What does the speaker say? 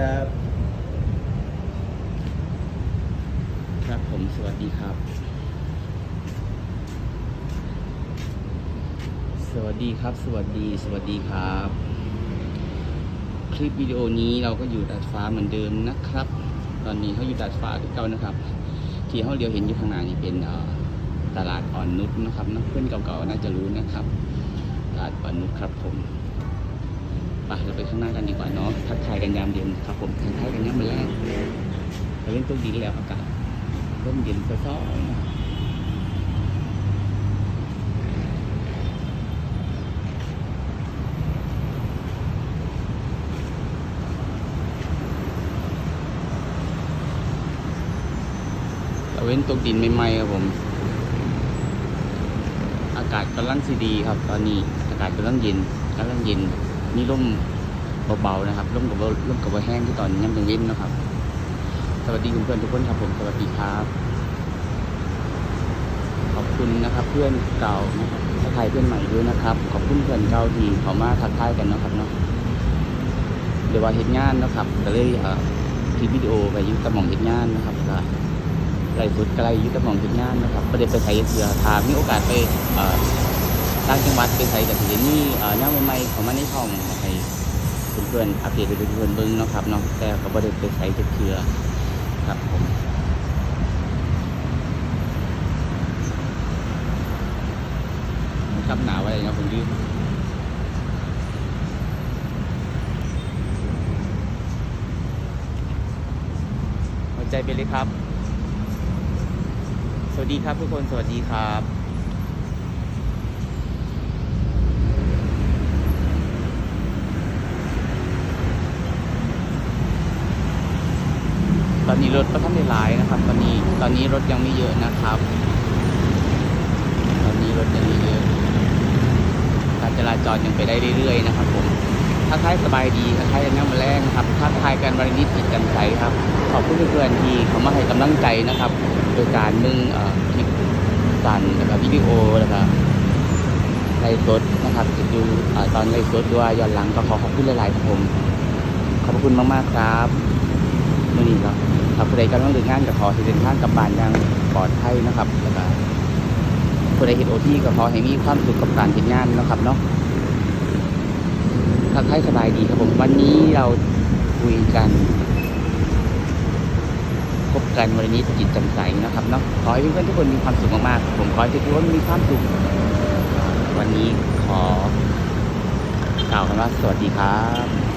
ครับครับผมสวัสดีครับ สวัสดีครับ สวัสดี สวัสดีครับ คลิปวิดีโอนี้เราก็อยู่ดาดฟ้าเหมือนเดิมนะครับ ตอนนี้เขาอยู่ดาดฟ้าที่เก่านะครับ ที่เขาเดียวเห็นอยู่ข้างหน้านี่เป็นตลาดอ่อนนุชนะครับนอะเพื่อนเก่าๆน่าจะรู้นะครับ ตลาดอ่อนนุชครับผม ปเราไปข้างหน้ากันดีกว่าเนาะทักทายกันยามเย็นครับผมทักทายกันยามมื้อแรกเราเล่นตัวดินแล้วอากาศร่มเย็นซ้อๆเราเว้นตกดินใหม่ๆครับผม อากาศกำลังสีดีครับ ตอนนี้อากาศกำลังเย็นกำลังเย็น มีร่มเบาๆนะครับร่มกับร่มกับแห้งที่ตอนย่ำยังเว้นนะครับ สวัสดีคุณเพื่อนทุกคนครับผมสวัสดีครับ ขอบคุณนะครับ เพื่อนเก่านะครับทักทายเพื่อนใหม่ด้วยนะครับ ขอบคุณเพื่อนเก่าที่เขามาทักทายกันนะครับเนาะเดี๋ยวว่าเห็นงานนะครับก็เลยเอ่อคลิปวิดีโอไปยุตะหม่องเห็นงานนะครับก็ไกลสุดไกลยุตะหม่องเห็นงานนะครับประเด็นไปใช้เสือถามมีโอกาสไปเอ่อ ต่างจังหวัดไปใช้กับทีนี่เอ่อแนวใหม่ๆเขามาในช่องให้เพื่อนๆอัปเดตให้เพื่อนๆเบิ่งเนาะครับเนาะแต่ก็ประเด็นไปใช้เสือครับผมครับหนาวอะไรนะผมลืมหัวใจไปเลยครับ สวัสดีครับทุกคนสวัสดีครับ ตอนนี้รถก็ท่านได้หลายนะครับ ตอนนี้ตอนนี้รถยังไม่เยอะนะครับ ตอนนี้รถยังไม่เยอะการจราจรยังไปได้เรื่อยๆนะครับ ผมถ้าท้ายสบายดีถ้าท้ายยังมาแรงครับถ้าทายกันบรินิตจิตกันใจครับ ขอบคุณเพื่อนๆที่เขามาให้กำลังใจนะครับ โดยการมึงเอ่อคลิปสั่นแล้วก็วิดีโอแล้วก็ไลฟ์สดนะครับจะดูเอ่ตอนไลฟ์สดด้วยย้อนหลังก็ขอขอบคุณหลายๆครับผม ขอบคุณมากๆครับ มื่อนี้ครับผู้ใดกำลังเดินงานก็ขอให้เดินทางกลับบ้านอย่างปลอดภัยนะครับแล้วก็ผู้ใดเห็นโอทีก็ขอให้มีความสุขกับการเห็นงานนะครับเนาะทักทายสบายดีครับผมวันนี้เราคุยกันพบกันวันนี้จิตแจ่มใสนะครับเนาะขอให้เพื่อนๆทุกคนมีความสุขมากๆผมขอให้ทุกคนมีความสุขวันนี้ขอกล่าวคำว่าสวัสดีครับ